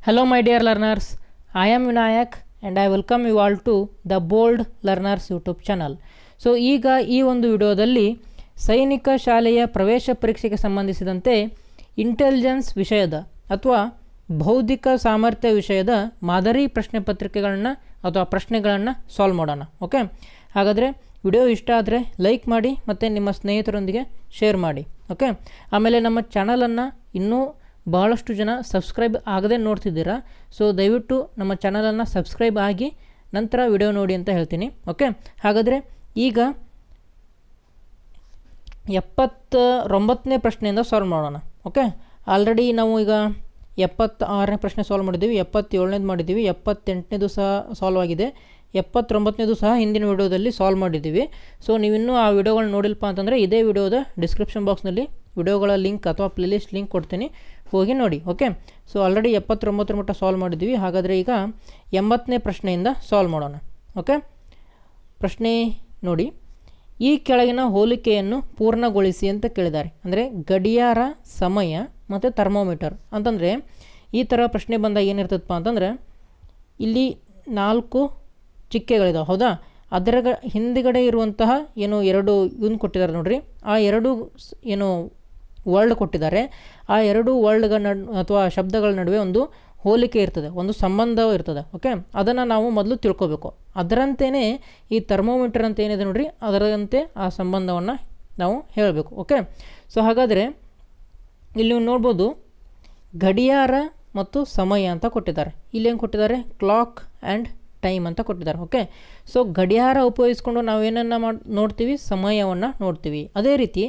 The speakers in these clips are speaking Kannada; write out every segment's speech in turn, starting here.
Hello, my dear learners. I am Vinayak and I welcome you all to the Bold Learners YouTube channel so ಈಗ ಈ ಒಂದು ವಿಡಿಯೋದಲ್ಲಿ ಸೈನಿಕ ಶಾಲೆಯ ಪ್ರವೇಶ ಪರೀಕ್ಷೆಗೆ ಸಂಬಂಧಿಸಿದಂತೆ ಇಂಟೆಲಿಜೆನ್ಸ್ ವಿಷಯದ ಅಥವಾ ಬೌದ್ಧಿಕ ಸಾಮರ್ಥ್ಯ ವಿಷಯದ ಮಾದರಿ ಪ್ರಶ್ನೆ ಪತ್ರಿಕೆಗಳನ್ನು ಅಥವಾ ಪ್ರಶ್ನೆಗಳನ್ನು ಸಾಲ್ವ್ ಮಾಡೋಣ ಓಕೆ ಹಾಗಾದರೆ ವಿಡಿಯೋ ಇಷ್ಟ ಆದರೆ ಲೈಕ್ ಮಾಡಿ ಮತ್ತು ನಿಮ್ಮ ಸ್ನೇಹಿತರೊಂದಿಗೆ ಶೇರ್ ಮಾಡಿ ಓಕೆ ಆಮೇಲೆ ನಮ್ಮ ಚಾನಲನ್ನು ಇನ್ನೂ ಬಹಳಷ್ಟು ಜನ ಸಬ್ಸ್ಕ್ರೈಬ್ ಆಗದೆ ನೋಡ್ತಿದ್ದೀರಾ, ಸೊ ದಯವಿಟ್ಟು ನಮ್ಮ ಚಾನಲನ್ನು ಸಬ್ಸ್ಕ್ರೈಬ್ ಆಗಿ ನಂತರ ವಿಡಿಯೋ ನೋಡಿ ಅಂತ ಹೇಳ್ತೀನಿ, ಓಕೆ? ಹಾಗಾದರೆ ಈಗ ಎಪ್ಪತ್ತೊಂಬತ್ತನೇ ಪ್ರಶ್ನೆಯಿಂದ ಸಾಲ್ವ್ ಮಾಡೋಣ, ಓಕೆ? ಆಲ್ರೆಡಿ ನಾವು ಈಗ ಎಪ್ಪತ್ತಾರನೇ ಪ್ರಶ್ನೆ ಸಾಲ್ವ್ ಮಾಡಿದ್ದೀವಿ, ಎಪ್ಪತ್ತೇಳನೇದು ಮಾಡಿದ್ದೀವಿ, ಎಪ್ಪತ್ತೆಂಟನೇದು ಸಹ ಸಾಲ್ವ್ ಆಗಿದೆ, ಎಪ್ಪತ್ತೊಂಬತ್ತನೇದು ಸಹ ಹಿಂದಿನ ವಿಡಿಯೋದಲ್ಲಿ ಸಾಲ್ವ್ ಮಾಡಿದ್ದೀವಿ. ಸೊ ನೀವಿನ್ನೂ ಆ ವಿಡಿಯೋಗಳನ್ನ ನೋಡಿಲ್ಪ ಅಂತಂದರೆ ಇದೇ ವಿಡಿಯೋದ ಡಿಸ್ಕ್ರಿಪ್ಷನ್ ಬಾಕ್ಸ್ನಲ್ಲಿ ವಿಡಿಯೋಗಳ ಲಿಂಕ್ ಅಥವಾ ಪ್ಲೇಲಿಸ್ಟ್ ಲಿಂಕ್ ಕೊಡ್ತೀನಿ. ಹೋಗಿ ನೋಡಿ ಓಕೆ ಸೊ ಆಲ್ರೆಡಿ ಎಪ್ಪತ್ತೊಂಬತ್ತರ ಮಟ್ಟ ಸಾಲ್ವ್ ಮಾಡಿದ್ವಿ ಹಾಗಾದರೆ ಈಗ ಎಂಬತ್ತನೇ ಪ್ರಶ್ನೆಯಿಂದ ಸಾಲ್ವ್ ಮಾಡೋಣ ಓಕೆ ಪ್ರಶ್ನೆ ನೋಡಿ. ಈ ಕೆಳಗಿನ ಹೋಲಿಕೆಯನ್ನು ಪೂರ್ಣಗೊಳಿಸಿ ಅಂತ ಕೇಳಿದ್ದಾರೆ. ಅಂದರೆ ಗಡಿಯಾರ, ಸಮಯ ಮತ್ತು ಥರ್ಮೋಮೀಟರ್ ಅಂತಂದರೆ ಈ ಥರ ಪ್ರಶ್ನೆ ಬಂದಾಗ ಏನಿರ್ತದಪ್ಪ ಅಂತಂದರೆ ಇಲ್ಲಿ ನಾಲ್ಕು ಚಿಕ್ಕೆಗಳಿದಾವೆ, ಹೌದಾ? ಅದರ ಹಿಂದಗಡೆ ಇರುವಂತಹ ಏನು ಎರಡು ಇವನ್ ಕೊಟ್ಟಿದ್ದಾರೆ ನೋಡಿರಿ. ಆ ಎರಡು ಏನು ವರ್ಲ್ಡ್ ಕೊಟ್ಟಿದ್ದಾರೆ. ಆ ಎರಡು ವರ್ಲ್ಡ್ಗಳ ನಡ್, ಅಥವಾ ಶಬ್ದಗಳ ನಡುವೆ ಒಂದು ಹೋಲಿಕೆ ಇರ್ತದೆ, ಒಂದು ಸಂಬಂಧ ಇರ್ತದೆ ಓಕೆ ಅದನ್ನು ನಾವು ಮೊದಲು ತಿಳ್ಕೊಬೇಕು. ಅದರಂತೆಯೇ ಈ ಥರ್ಮೋಮೀಟರ್ ಅಂತ ಏನಿದೆ ನೋಡ್ರಿ, ಅದರಂತೆ ಆ ಸಂಬಂಧವನ್ನು ನಾವು ಹೇಳಬೇಕು ಓಕೆ ಸೊ ಹಾಗಾದರೆ ಇಲ್ಲಿ ನೋಡ್ಬೋದು. ಗಡಿಯಾರ ಮತ್ತು ಸಮಯ ಅಂತ ಕೊಟ್ಟಿದ್ದಾರೆ. ಇಲ್ಲೇನು ಕೊಟ್ಟಿದ್ದಾರೆ? ಕ್ಲಾಕ್ ಆ್ಯಂಡ್ ಟೈಮ್ ಅಂತ ಕೊಟ್ಟಿದ್ದಾರೆ ಓಕೆ ಸೊ ಗಡಿಯಾರ ಉಪಯೋಗಿಸ್ಕೊಂಡು ನಾವು ಏನನ್ನು ಮಾಡಿ, ನೋಡ್ತೀವಿ? ಸಮಯವನ್ನು ನೋಡ್ತೀವಿ. ಅದೇ ರೀತಿ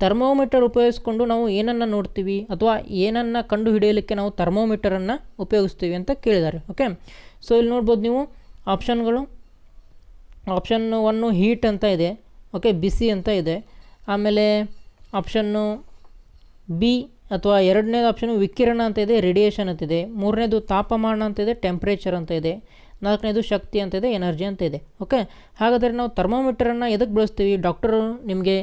ಥರ್ಮೋಮೀಟರ್ ಉಪಯೋಗಿಸ್ಕೊಂಡು ನಾವು ಏನನ್ನು ನೋಡ್ತೀವಿ ಅಥವಾ ಏನನ್ನು ಕಂಡು ಹಿಡಿಯಲಿಕ್ಕೆ ನಾವು ಥರ್ಮೋಮೀಟರನ್ನು ಉಪಯೋಗಿಸ್ತೀವಿ ಅಂತ ಕೇಳಿದ್ದಾರೆ ಓಕೆ ಸೊ ಇಲ್ಲಿ ನೋಡ್ಬೋದು ನೀವು ಆಪ್ಷನ್ಗಳು ಆಪ್ಷನ್ ಒನ್ನು ಹೀಟ್ ಅಂತ ಇದೆ ಓಕೆ ಬಿಸಿ ಅಂತ ಇದೆ. ಆಮೇಲೆ ಆಪ್ಷನ್ನು ಬಿ ಅಥವಾ ಎರಡನೇದು ಆಪ್ಷನ್ ವಿಕಿರಣ ಅಂತ ಇದೆ ರೇಡಿಯೇಷನ್ ಅಂತ ಇದೆ. ಮೂರನೇದು ತಾಪಮಾನ ಅಂತ ಇದೆ ಟೆಂಪ್ರೇಚರ್ ಅಂತ ಇದೆ. ನಾಲ್ಕನೇದು ಶಕ್ತಿ ಅಂತ ಇದೆ ಎನರ್ಜಿ ಅಂತ ಇದೆ ಓಕೆ ಹಾಗಾದರೆ ನಾವು ಥರ್ಮೋಮೀಟರನ್ನು ಎದಕ್ಕೆ ಬಳಸ್ತೀವಿ? ಡಾಕ್ಟರು ನಿಮಗೆ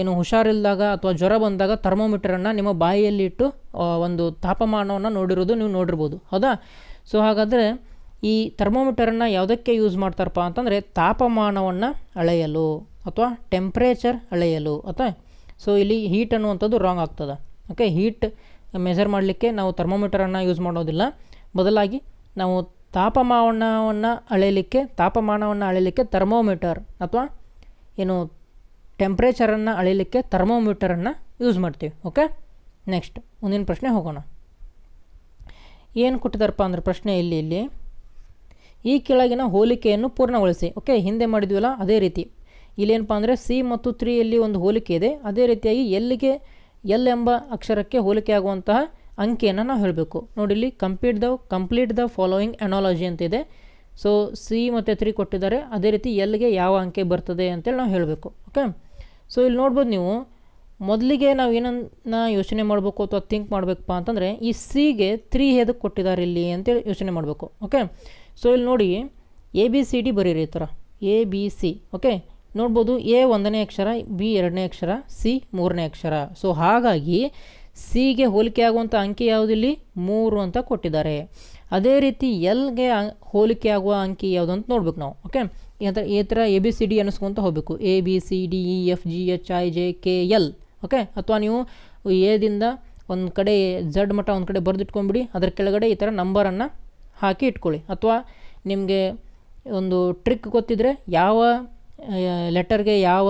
ಏನು ಹುಷಾರಿಲ್ಲದಾಗ ಅಥವಾ ಜ್ವರ ಬಂದಾಗ ಥರ್ಮೋಮೀಟರನ್ನು ನಿಮ್ಮ ಬಾಯಿಯಲ್ಲಿ ಇಟ್ಟು ಒಂದು ತಾಪಮಾನವನ್ನು ನೋಡಿರೋದು ನೀವು ನೋಡಿರ್ಬೋದು. ಹೌದಾ? ಸೊ ಹಾಗಾದರೆ ಈ ಥರ್ಮೋಮೀಟರನ್ನು ಯಾವುದಕ್ಕೆ ಯೂಸ್ ಮಾಡ್ತಾರಪ್ಪ ಅಂತಂದರೆ ತಾಪಮಾನವನ್ನು ಅಳೆಯಲು ಅಥವಾ ಟೆಂಪ್ರೇಚರ್ ಅಳೆಯಲು ಅಥವಾ ಸೊ ಇಲ್ಲಿ ಹೀಟ್ ಅನ್ನುವಂಥದ್ದು ರಾಂಗ್ ಆಗ್ತದೆ. ಓಕೆ ಹೀಟ್ ಮೆಸರ್ ಮಾಡಲಿಕ್ಕೆ ನಾವು ಥರ್ಮೋಮೀಟರನ್ನು ಯೂಸ್ ಮಾಡೋದಿಲ್ಲ. ಬದಲಾಗಿ ನಾವು ತಾಪಮಾನವನ್ನು ಅಳೆಯಲಿಕ್ಕೆ ತಾಪಮಾನವನ್ನು ಅಳೆಯಲಿಕ್ಕೆ ಥರ್ಮೋಮೀಟರ್ ಅಥವಾ ಏನು ಟೆಂಪ್ರೇಚರನ್ನು ಅಳಿಲಿಕ್ಕೆ ಥರ್ಮೋಮೀಟರನ್ನು ಯೂಸ್ ಮಾಡ್ತೀವಿ ಓಕೆ ನೆಕ್ಸ್ಟ್ ಮುಂದಿನ ಪ್ರಶ್ನೆ ಹೋಗೋಣ. ಏನು ಕೊಟ್ಟಿದಾರಪ್ಪ ಅಂದ್ರೆ ಪ್ರಶ್ನೆ ಇಲ್ಲಿ ಇಲ್ಲಿ. ಈ ಕೆಳಗಿನ ಹೋಲಿಕೆಯನ್ನು ಪೂರ್ಣಗೊಳಿಸಿ ಓಕೆ ಹಿಂದೆ ಮಾಡಿದ್ವಲ್ಲ, ಅದೇ ರೀತಿ. ಇಲ್ಲೇನಪ್ಪ ಅಂದರೆ ಸಿ ಮತ್ತು ತ್ರೀಯಲ್ಲಿ ಒಂದು ಹೋಲಿಕೆ ಇದೆ, ಅದೇ ರೀತಿಯಾಗಿ ಎಲ್ಲಿಗೆ, ಎಲ್ ಎಂಬ ಅಕ್ಷರಕ್ಕೆ ಹೋಲಿಕೆ ಆಗುವಂತಹ ಅಂಕಿಯನ್ನು ನಾವು ಹೇಳಬೇಕು. ನೋಡಿ, ಇಲ್ಲಿ complete the complete the following analogy ಅಂತ ಇದೆ. ಸೊ ಸಿ ಮತ್ತು ತ್ರೀ ಕೊಟ್ಟಿದ್ದಾರೆ, ಅದೇ ರೀತಿ ಎಲ್ಲಿಗೆ ಯಾವ ಅಂಕೆ ಬರ್ತದೆ ಅಂತೇಳಿ ನಾವು ಹೇಳಬೇಕು ಓಕೆ ಸೊ ಇಲ್ಲಿ ನೋಡ್ಬೋದು ನೀವು, ಮೊದಲಿಗೆ ನಾವು ಏನನ್ನ ಯೋಚನೆ ಮಾಡಬೇಕು ಅಥವಾ ಥಿಂಕ್ ಮಾಡಬೇಕಪ್ಪ ಅಂತಂದರೆ, ಈ ಸಿಗೆ ತ್ರೀ ಎದಕ್ಕೆ ಕೊಟ್ಟಿದ್ದಾರೆ ಇಲ್ಲಿ ಅಂತೇಳಿ ಯೋಚನೆ ಮಾಡಬೇಕು ಓಕೆ ಸೊ ಇಲ್ಲಿ ನೋಡಿ ಎ ಬಿ ಸಿ ಡಿ ಬರೀರಿ ಈ ಥರ ಎ ಬಿ ಸಿ ಓಕೆ ನೋಡ್ಬೋದು ಎ ಒಂದನೇ ಅಕ್ಷರ ಬಿ ಎರಡನೇ ಅಕ್ಷರ ಸಿ ಮೂರನೇ ಅಕ್ಷರ. ಸೊ ಹಾಗಾಗಿ ಸಿಗೆ ಹೋಲಿಕೆ ಆಗುವಂಥ ಅಂಕಿ ಯಾವುದಿಲ್ಲಿ ಮೂರು ಅಂತ ಕೊಟ್ಟಿದ್ದಾರೆ. ಅದೇ ರೀತಿ ಎಲ್ಗೆ ಹೋಲಿಕೆ ಆಗುವ ಅಂಕಿ ಯಾವುದು ಅಂತ ನೋಡ್ಬೇಕು ನಾವು ಓಕೆ ಥರ ಈ ಥರ ಎ ಬಿ ಸಿ ಡಿ ಅನ್ನಿಸ್ಕೊಂತ ಹೋಗಬೇಕು. A B C D E F G H I J K L okay ಅಥವಾ ನೀವು ಎದಿಂದ ಒಂದು ಕಡೆ ಜಡ್ ಮಟ್ಟ ಒಂದು ಕಡೆ ಬರೆದಿಟ್ಕೊಂಬಿಡಿ ಅದರ ಕೆಳಗಡೆ ಈ ಥರ ನಂಬರನ್ನು ಹಾಕಿ ಇಟ್ಕೊಳ್ಳಿ. ಅಥವಾ ನಿಮಗೆ ಒಂದು ಟ್ರಿಕ್ ಗೊತ್ತಿದ್ದರೆ ಯಾವ ಲೆಟರ್ಗೆ ಯಾವ